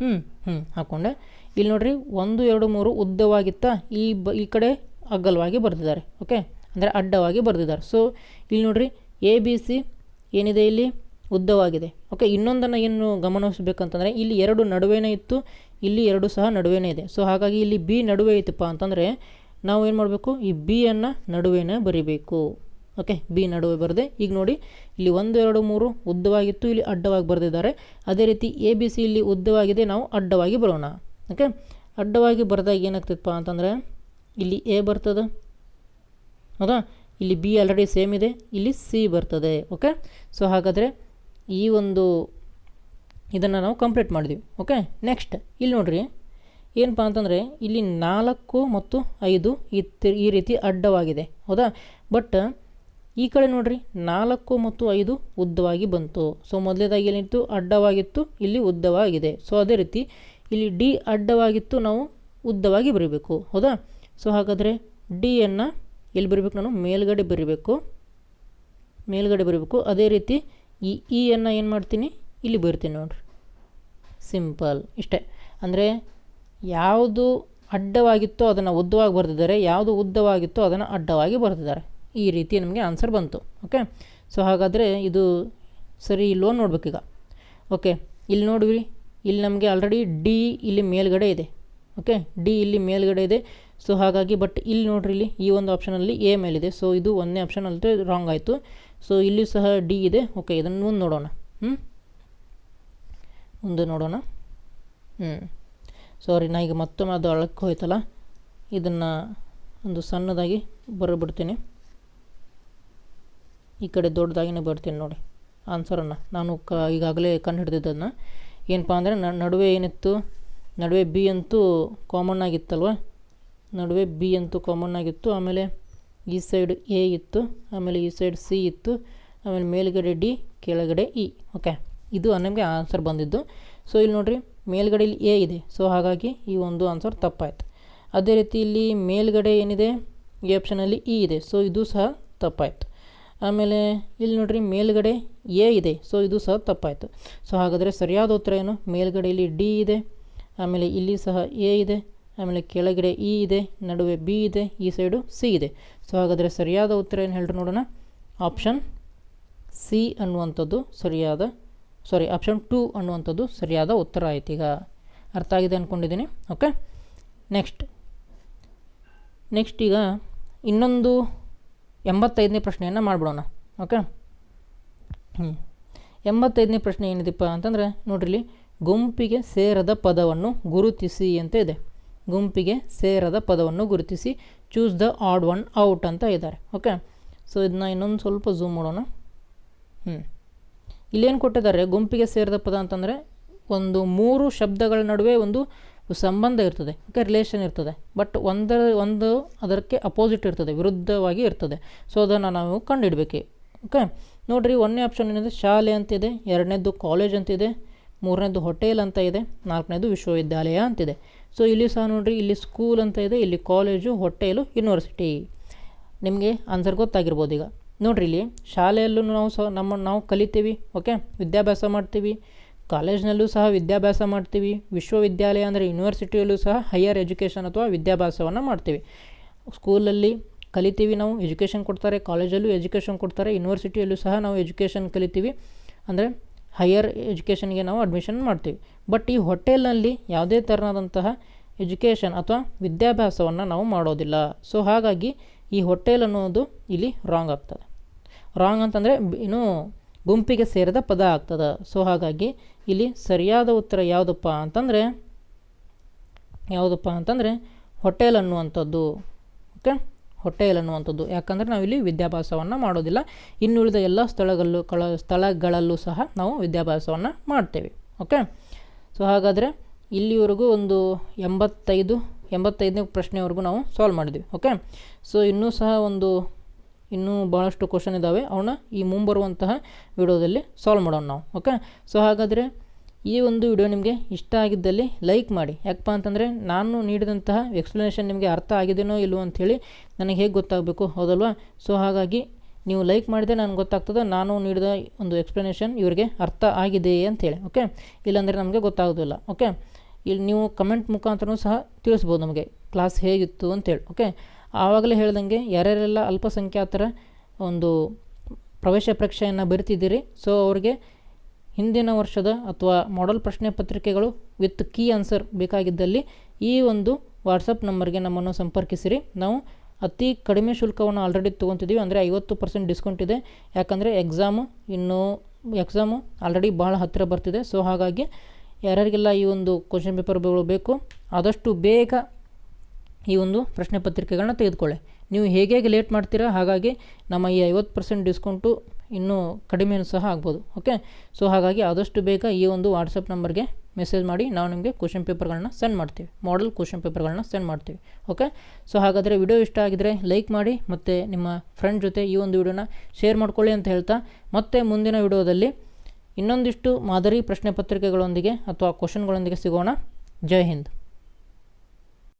ಹ್ಞೂ ಹ್ಞೂ ಹಾಕ್ಕೊಂಡೆ ಇಲ್ಲಿ ನೋಡ್ರಿ, ಒಂದು, ಎರಡು, ಮೂರು ಉದ್ದವಾಗಿತ್ತಾ ಈ ಬ, ಈ ಕಡೆ ಅಗ್ಗಲವಾಗಿ ಬರೆದಿದ್ದಾರೆ ಓಕೆ ಅಂದರೆ ಅಡ್ಡವಾಗಿ ಬರೆದಿದ್ದಾರೆ. ಸೊ ಇಲ್ಲಿ ನೋಡಿರಿ ಎ ಬಿ ಸಿ ಏನಿದೆ ಇಲ್ಲಿ? ಉದ್ದವಾಗಿದೆ. ಓಕೆ ಇನ್ನೊಂದನ್ನು ಏನು ಗಮನಿಸಬೇಕಂತಂದರೆ ಇಲ್ಲಿ ಎರಡು ನಡುವೆನೇ ಇತ್ತು, ಇಲ್ಲಿ ಎರಡು ಸಹ ನಡುವೆನೇ ಇದೆ. ಸೊ ಹಾಗಾಗಿ ಇಲ್ಲಿ ಬಿ ನಡುವೆ ಇತ್ತಪ್ಪ ಅಂತಂದರೆ, ನಾವು ಏನು ಮಾಡಬೇಕು? ಈ ಬಿಯನ್ನು ನಡುವೆನೇ ಬರಿಬೇಕು. ಓಕೆ ಬಿ ನಡುವೆ ಬರದೆ, ಈಗ ನೋಡಿ, ಇಲ್ಲಿ ಒಂದು, ಎರಡು, ಮೂರು ಉದ್ದವಾಗಿತ್ತು, ಇಲ್ಲಿ ಅಡ್ಡವಾಗಿ ಬರೆದಿದ್ದಾರೆ. ಅದೇ ರೀತಿ ಎ ಬಿ ಸಿ ಇಲ್ಲಿ ಉದ್ದವಾಗಿದೆ, ನಾವು ಅಡ್ಡವಾಗಿ ಬರೋಣ. ಓಕೆ ಅಡ್ಡವಾಗಿ ಬರೆದಾಗ ಏನಾಗ್ತದಪ್ಪ ಅಂತಂದರೆ, ಇಲ್ಲಿ ಎ ಬರ್ತದೆ. ಹೌದಾ? ಇಲ್ಲಿ ಬಿ ಆಲ್ರೆಡಿ ಸೇಮ್ ಇದೆ, ಇಲ್ಲಿ ಸಿ ಬರ್ತದೆ. ಓಕೆ ಸೊ ಹಾಗಾದರೆ ಈ ಒಂದು ಇದನ್ನು ನಾವು ಕಂಪ್ಲೀಟ್ ಮಾಡಿದ್ವಿ. ಓಕೆ ನೆಕ್ಸ್ಟ್ ಇಲ್ಲಿ ನೋಡಿರಿ. ಏನಪ್ಪ ಅಂತಂದರೆ, ಇಲ್ಲಿ ನಾಲ್ಕು ಮತ್ತು ಐದು ಈ ಈ ರೀತಿ ಅಡ್ಡವಾಗಿದೆ. ಹೌದಾ? ಬಟ್ ಈ ಕಡೆ ನೋಡಿರಿ, ನಾಲ್ಕು ಮತ್ತು ಐದು ಉದ್ದವಾಗಿ ಬಂತು. ಸೊ ಮೊದಲೇದಾಗಿ ಏನಿತ್ತು? ಅಡ್ಡವಾಗಿತ್ತು, ಇಲ್ಲಿ ಉದ್ದವಾಗಿದೆ. ಸೊ ಅದೇ ರೀತಿ, ಇಲ್ಲಿ ಡಿ ಅಡ್ಡವಾಗಿತ್ತು, ನಾವು ಉದ್ದವಾಗಿ ಬರೀಬೇಕು. ಹೌದಾ? ಸೊ ಹಾಗಾದರೆ ಡಿಯನ್ನು ಎಲ್ಲಿ ಬರೀಬೇಕು? ನಾನು ಮೇಲ್ಗಡೆ ಬರೀಬೇಕು. ಮೇಲ್ಗಡೆ ಬರೀಬೇಕು. ಅದೇ ರೀತಿ ಈ ಇಯನ್ನು ಏನು ಮಾಡ್ತೀನಿ? ಇಲ್ಲಿ ಬರ್ತೀನಿ ನೋಡ್ರಿ. ಸಿಂಪಲ್ ಇಷ್ಟೇ. ಅಂದರೆ ಯಾವುದು ಅಡ್ಡವಾಗಿತ್ತೋ ಅದನ್ನು ಉದ್ದವಾಗಿ ಬರೆದಿದ್ದಾರೆ, ಯಾವುದು ಉದ್ದವಾಗಿತ್ತೋ ಅದನ್ನು ಅಡ್ಡವಾಗಿ ಬರೆದಿದ್ದಾರೆ. ಈ ರೀತಿ ನಮಗೆ ಆನ್ಸರ್ ಬಂತು. ಓಕೆ ಸೊ ಹಾಗಾದರೆ ಇದು ಸರಿ ಇಲ್ಲೋ ನೋಡ್ಬೇಕೀಗ ಓಕೆ ಇಲ್ಲಿ ನೋಡ್ರಿ. ಇಲ್ಲಿ ನಮಗೆ ಆಲ್ರೆಡಿ ಡಿ ಇಲ್ಲಿ ಮೇಲ್ಗಡೆ ಇದೆ. ಓಕೆ ಡಿ ಇಲ್ಲಿ ಮೇಲ್ಗಡೆ ಇದೆ. ಸೊ ಹಾಗಾಗಿ ಬಟ್ ಇಲ್ಲಿ ನೋಡ್ರಿ ಇಲ್ಲಿ ಈ ಒಂದು ಆಪ್ಷನಲ್ಲಿ ಎ ಮೇಲಿದೆ. ಸೊ ಇದು ಒಂದನೇ ಆಪ್ಷನ್ ಅಲ್ಲದೆ ರಾಂಗ್ ಆಯಿತು. ಸೊ ಇಲ್ಲಿ ಸಹ ಡಿ ಇದೆ. ಓಕೆ ಇದನ್ನು ಮುಂದೆ ನೋಡೋಣ. ಹ್ಞೂ ಮುಂದೆ ನೋಡೋಣ. ಹ್ಞೂ ಸಾರಿ ನಾ ಈಗ ಮತ್ತೊಮ್ಮೆ ಅದು ಅಳಕ್ಕೆ ಹೋಯ್ತಲ್ಲ? ಇದನ್ನು ಒಂದು ಸಣ್ಣದಾಗಿ ಬರಬಿಡ್ತೀನಿ ಈ ಕಡೆ ದೊಡ್ಡದಾಗಿನೇ ಬರ್ತೀನಿ ನೋಡಿ. ಆನ್ಸರನ್ನು ನಾನು ಕ ಈಗಾಗಲೇ ಕಂಡು ಹಿಡಿದಿದ್ದನ್ನು ಏನಪ್ಪ ಅಂದರೆ ನಡುವೆ ಏನಿತ್ತು? ನಡುವೆ ಬಿ ಅಂತೂ ಕಾಮನ್ ಆಗಿತ್ತಲ್ವ? ನಡುವೆ ಬಿ ಅಂತೂ ಕಾಮನ್ ಆಗಿತ್ತು. ಆಮೇಲೆ ಈ ಸೈಡ್ ಎ ಇತ್ತು, ಆಮೇಲೆ ಈ ಸೈಡ್ ಸಿ ಇತ್ತು, ಆಮೇಲೆ ಮೇಲುಗಡೆ ಡಿ, ಕೆಳಗಡೆ ಇ, ಓಕೆ? ಇದು ನಮಗೆ ಆನ್ಸರ್ ಬಂದಿದ್ದು. ಸೊ ಇಲ್ಲಿ ನೋಡಿರಿ, ಮೇಲ್ಗಡೆ ಇಲ್ಲಿ ಎ ಇದೆ. ಸೊ ಹಾಗಾಗಿ ಈ ಒಂದು ಆನ್ಸರ್ ತಪ್ಪಾಯಿತು. ಅದೇ ರೀತಿ ಇಲ್ಲಿ ಮೇಲ್ಗಡೆ ಏನಿದೆ? ಈ ಆಪ್ಷನಲ್ಲಿ ಇ ಇದೆ. ಸೊ ಇದು ಸಹ ತಪ್ಪಾಯಿತು. ಆಮೇಲೆ ಇಲ್ಲಿ ನೋಡ್ರಿ, ಮೇಲ್ಗಡೆ ಎ ಇದೆ. ಸೊ ಇದು ಸಹ ತಪ್ಪಾಯಿತು. ಸೊ ಹಾಗಾದರೆ ಸರಿಯಾದ ಉತ್ತರ ಏನು? ಮೇಲ್ಗಡೆ ಇಲ್ಲಿ ಡಿ ಇದೆ, ಆಮೇಲೆ ಇಲ್ಲಿ ಸಹ ಎ ಇದೆ. ಆಮೇಲೆ ಕೆಳಗಡೆ ಇ ಇದೆ, ನಡುವೆ ಬಿ ಇದೆ, ಈ ಸೈಡು ಸಿ ಇದೆ. ಸೊ ಹಾಗಾದರೆ ಸರಿಯಾದ ಉತ್ತರ ಏನು ಹೇಳ್ರಿ ನೋಡೋಣ? ಆಪ್ಷನ್ ಸಿ ಅನ್ನುವಂಥದ್ದು ಸರಿಯಾದ ಸಾರಿ ಆಪ್ಷನ್ ಟು ಅನ್ನುವಂಥದ್ದು ಸರಿಯಾದ ಉತ್ತರ ಆಯ್ತು. ಈಗ ಅರ್ಥ ಆಗಿದೆ ಅಂದ್ಕೊಂಡಿದ್ದೀನಿ ಓಕೆ ನೆಕ್ಸ್ಟ್ ನೆಕ್ಸ್ಟ್ ಈಗ ಇನ್ನೊಂದು ಎಂಬತ್ತೈದನೇ ಪ್ರಶ್ನೆಯನ್ನು ಮಾಡಿಬಿಡೋಣ. ಓಕೆ ಹ್ಞೂ ಎಂಬತ್ತೈದನೇ ಪ್ರಶ್ನೆ ಏನಿದೆಪ್ಪ ಅಂತಂದರೆ ನೋಡ್ರಿ ಗುಂಪಿಗೆ ಸೇರದ ಪದವನ್ನು ಗುರುತಿಸಿ ಅಂತ ಇದೆ. ಗುಂಪಿಗೆ ಸೇರದ ಪದವನ್ನು ಗುರುತಿಸಿ choose the odd one out ಅಂತ ಇದ್ದಾರೆ. ಓಕೆ ಸೊ ಇದನ್ನ ಇನ್ನೊಂದು ಸ್ವಲ್ಪ ಝೂಮ್ ಮಾಡೋಣ. ಹ್ಞೂ ಇಲ್ಲೇನು ಕೊಟ್ಟಿದ್ದಾರೆ? ಗುಂಪಿಗೆ ಸೇರಿದ ಪದ ಅಂತಂದರೆ ಒಂದು ಮೂರು ಶಬ್ದಗಳ ನಡುವೆ ಒಂದು ಸಂಬಂಧ ಇರ್ತದೆ. ಓಕೆ ರಿಲೇಷನ್ ಇರ್ತದೆ. ಬಟ್ ಒಂದರ ಒಂದು ಅದಕ್ಕೆ ಅಪೋಸಿಟ್ ಇರ್ತದೆ. ವಿರುದ್ಧವಾಗಿ ಇರ್ತದೆ. ಸೊ ಅದನ್ನು ನಾವು ಕಂಡುಹಿಡಬೇಕು ಓಕೆ ನೋಡಿರಿ ಒಂದನೇ ಆಪ್ಷನ್ ಏನಿದೆ? ಶಾಲೆ ಅಂತಿದೆ ಎರಡನೇದು ಕಾಲೇಜ್ ಅಂತಿದೆ ಮೂರನೇದು ಹೋಟೆಲ್ ಅಂತ ಇದೆ, ನಾಲ್ಕನೇದು ವಿಶ್ವವಿದ್ಯಾಲಯ ಅಂತಿದೆ. ಸೊ ಇಲ್ಲಿ ಸಹ ನೋಡಿರಿ, ಇಲ್ಲಿ ಸ್ಕೂಲ್ ಅಂತ ಇದೆ, ಇಲ್ಲಿ ಕಾಲೇಜು ಹೋಟೆಲು ಯೂನಿವರ್ಸಿಟಿ ನಿಮಗೆ ಆನ್ಸರ್ ಗೊತ್ತಾಗಿರ್ಬೋದು ಈಗ. ನೋಡಿರಿ ಇಲ್ಲಿ, ಶಾಲೆಯಲ್ಲೂ ನಾವು ಸಹ ನಮ್ಮ, ನಾವು ಕಲಿತೀವಿ ಓಕೆ ವಿದ್ಯಾಭ್ಯಾಸ ಮಾಡ್ತೀವಿ. ಕಾಲೇಜ್ನಲ್ಲೂ ಸಹ ವಿದ್ಯಾಭ್ಯಾಸ ಮಾಡ್ತೀವಿ. ವಿಶ್ವವಿದ್ಯಾಲಯ ಅಂದರೆ ಯೂನಿವರ್ಸಿಟಿಯಲ್ಲೂ ಸಹ ಹೈಯರ್ ಎಜುಕೇಷನ್ ಅಥವಾ ವಿದ್ಯಾಭ್ಯಾಸವನ್ನು ಮಾಡ್ತೀವಿ. ಸ್ಕೂಲಲ್ಲಿ ಕಲಿತೀವಿ ನಾವು ಎಜುಕೇಷನ್ ಕೊಡ್ತಾರೆ. ಕಾಲೇಜಲ್ಲೂ ಎಜುಕೇಷನ್ ಕೊಡ್ತಾರೆ. ಯೂನಿವರ್ಸಿಟಿಯಲ್ಲೂ ಸಹ ನಾವು ಎಜುಕೇಷನ್ ಕಲಿತೀವಿ. ಅಂದರೆ ಹೈಯರ್ ಎಜುಕೇಷನ್ಗೆ ನಾವು ಅಡ್ಮಿಷನ್ ಮಾಡ್ತೀವಿ. ಬಟ್ ಈ ಹೋಟೆಲ್ನಲ್ಲಿ ಯಾವುದೇ ಥರನಾದಂತಹ ಎಜುಕೇಷನ್ ಅಥವಾ ವಿದ್ಯಾಭ್ಯಾಸವನ್ನು ನಾವು ಮಾಡೋದಿಲ್ಲ. ಸೊ, ಹಾಗಾಗಿ ಈ ಹೋಟೆಲ್ ಅನ್ನೋದು ಇಲ್ಲಿ ರಾಂಗ್ ಆಗ್ತದೆ. ರಾಂಗ್ ಅಂತಂದರೆ ಇನ್ನು ಗುಂಪಿಗೆ ಸೇರಿದ ಪದ ಆಗ್ತದೆ. ಸೊ, ಹಾಗಾಗಿ ಇಲ್ಲಿ ಸರಿಯಾದ ಉತ್ತರ ಯಾವುದಪ್ಪ ಅಂತಂದರೆ ಯಾವುದಪ್ಪ ಅಂತಂದರೆ ಹೋಟೆಲ್ ಅನ್ನುವಂಥದ್ದು. ಓಕೆ? ಹೋಟೆಲ್ ಅನ್ನುವಂಥದ್ದು. ಯಾಕಂದರೆ ನಾವಿಲ್ಲಿ ವಿದ್ಯಾಭ್ಯಾಸವನ್ನು ಮಾಡೋದಿಲ್ಲ. ಇನ್ನುಳಿದ ಎಲ್ಲ ಸ್ಥಳಗಳಲ್ಲೂ, ಕಳ, ಸ್ಥಳಗಳಲ್ಲೂ ಸಹ ನಾವು ವಿದ್ಯಾಭ್ಯಾಸವನ್ನು ಮಾಡ್ತೇವೆ. ಓಕೆ? ಸೊ ಹಾಗಾದರೆ ಇಲ್ಲಿವರೆಗೂ ಒಂದು ಎಂಬತ್ತೈದು, ಎಂಬತ್ತೈದನೇ ಪ್ರಶ್ನೆವರೆಗೂ ನಾವು ಸಾಲ್ವ್ ಮಾಡಿದ್ವಿ. ಓಕೆ? ಸೊ ಇನ್ನೂ ಸಹ ಒಂದು, ಇನ್ನೂ ಭಾಳಷ್ಟು ಕ್ವಶನ್ ಇದ್ದಾವೆ ಅವನ್ನ ಈ ಮುಂಬರುವಂತಹ ವಿಡಿಯೋದಲ್ಲಿ ಸಾಲ್ವ್ ಮಾಡೋಣ ನಾವು. ಓಕೆ? ಸೊ ಹಾಗಾದರೆ ಈ ಒಂದು ವಿಡಿಯೋ ನಿಮಗೆ ಇಷ್ಟ ಆಗಿದ್ದಲ್ಲಿ ಲೈಕ್ ಮಾಡಿ. ಯಾಕಪ್ಪ ಅಂತಂದರೆ ನಾನು ನೀಡಿದಂತಹ ಎಕ್ಸ್ಪ್ಲನೇಷನ್ ನಿಮಗೆ ಅರ್ಥ ಆಗಿದೆಯೋ ಇಲ್ವೋ ಅಂಥೇಳಿ ನನಗೆ ಹೇಗೆ ಗೊತ್ತಾಗಬೇಕು ಹೌದಲ್ವಾ? ಸೊ ಹಾಗಾಗಿ ನೀವು ಲೈಕ್ ಮಾಡಿದರೆ ನನಗೆ ಗೊತ್ತಾಗ್ತದೆ, ನಾನು ನೀಡಿದ ಒಂದು ಎಕ್ಸ್ಪ್ಲನೇಷನ್ ಇವರಿಗೆ ಅರ್ಥ ಆಗಿದೆ ಅಂತೇಳಿ ಓಕೆ ಇಲ್ಲಾಂದರೆ ನಮಗೆ ಗೊತ್ತಾಗೋದಿಲ್ಲ ಓಕೆ ಇಲ್ಲಿ ನೀವು ಕಮೆಂಟ್ ಮುಖಾಂತರನೂ ಸಹ ತಿಳಿಸ್ಬೋದು ನಮಗೆ ಕ್ಲಾಸ್ ಹೇಗಿತ್ತು ಅಂತೇಳಿ ಓಕೆ ಆವಾಗಲೇ ಹೇಳ್ದಂಗೆ ಯಾರ್ಯಾರೆಲ್ಲ ಅಲ್ಪಸಂಖ್ಯಾತರ ಒಂದು ಪ್ರವೇಶ ಪರೀಕ್ಷೆಯನ್ನು ಬರಿತಿದ್ದೀರಿ ಸೊ ಅವ್ರಿಗೆ ಹಿಂದಿನ ವರ್ಷದ ಅಥವಾ ಮಾಡಲ್ ಪ್ರಶ್ನೆ ಪತ್ರಿಕೆಗಳು ವಿತ್ ಕೀ ಆನ್ಸರ್ ಬೇಕಾಗಿದ್ದಲ್ಲಿ ಈ ಒಂದು ವಾಟ್ಸಪ್ ನಂಬರ್ಗೆ ನಮ್ಮನ್ನು ಸಂಪರ್ಕಿಸಿರಿ. ನಾವು ಅತಿ ಕಡಿಮೆ ಶುಲ್ಕವನ್ನು ಆಲ್ರೆಡಿ ತೊಗೊತಿದ್ದೀವಿ ಅಂದರೆ ಐವತ್ತು ಪರ್ಸೆಂಟ್ ಡಿಸ್ಕೌಂಟ್ ಇದೆ. ಯಾಕಂದರೆ ಎಕ್ಸಾಮು ಇನ್ನೂ ಎಕ್ಸಾಮು ಆಲ್ರೆಡಿ ಭಾಳ ಹತ್ತಿರ ಬರ್ತಿದೆ. ಸೊ ಹಾಗಾಗಿ ಯಾರ್ಯಾರಿಗೆಲ್ಲ ಈ ಒಂದು ಕ್ವಶನ್ ಪೇಪರ್ಗಳು ಬೇಕು, ಆದಷ್ಟು ಬೇಗ ಈ ಒಂದು ಪ್ರಶ್ನೆ ಪತ್ರಿಕೆಗಳನ್ನ ತೆಗೆದುಕೊಳ್ಳಿ. ನೀವು ಹೇಗೆ ಲೇಟ್ ಮಾಡ್ತೀರಾ? ಹಾಗಾಗಿ ನಮ್ಮ ಈ ಐವತ್ತು ಪರ್ಸೆಂಟ್ ಡಿಸ್ಕೌಂಟು ಇನ್ನೂ ಕಡಿಮೆಯೂ ಸಹ ಆಗ್ಬೋದು. ಓಕೆ ಸೊ ಹಾಗಾಗಿ ಆದಷ್ಟು ಬೇಗ ಈ ಒಂದು ವಾಟ್ಸಪ್ ನಂಬರ್ಗೆ ಮೆಸೇಜ್ ಮಾಡಿ, ನಾವು ನಿಮಗೆ ಕ್ವಶನ್ ಪೇಪರ್ಗಳನ್ನ ಸೆಂಡ್ ಮಾಡ್ತೀವಿ. ಮಾಡಲ್ ಕ್ವಶನ್ ಪೇಪರ್ಗಳನ್ನ ಸೆಂಡ್ ಮಾಡ್ತೀವಿ. ಓಕೆ ಸೊ ಹಾಗಾದರೆ ವಿಡಿಯೋ ಇಷ್ಟ ಆಗಿದರೆ ಲೈಕ್ ಮಾಡಿ, ಮತ್ತು ನಿಮ್ಮ ಫ್ರೆಂಡ್ ಜೊತೆ ಈ ಒಂದು ವಿಡಿಯೋನ ಶೇರ್ ಮಾಡ್ಕೊಳ್ಳಿ ಅಂತ ಹೇಳ್ತಾ, ಮತ್ತೆ ಮುಂದಿನ ವಿಡಿಯೋದಲ್ಲಿ ಇನ್ನೊಂದಿಷ್ಟು ಮಾದರಿ ಪ್ರಶ್ನೆ ಪತ್ರಿಕೆಗಳೊಂದಿಗೆ ಅಥವಾ ಕ್ವಶನ್ಗಳೊಂದಿಗೆ ಸಿಗೋಣ. ಜೈ ಹಿಂದ್.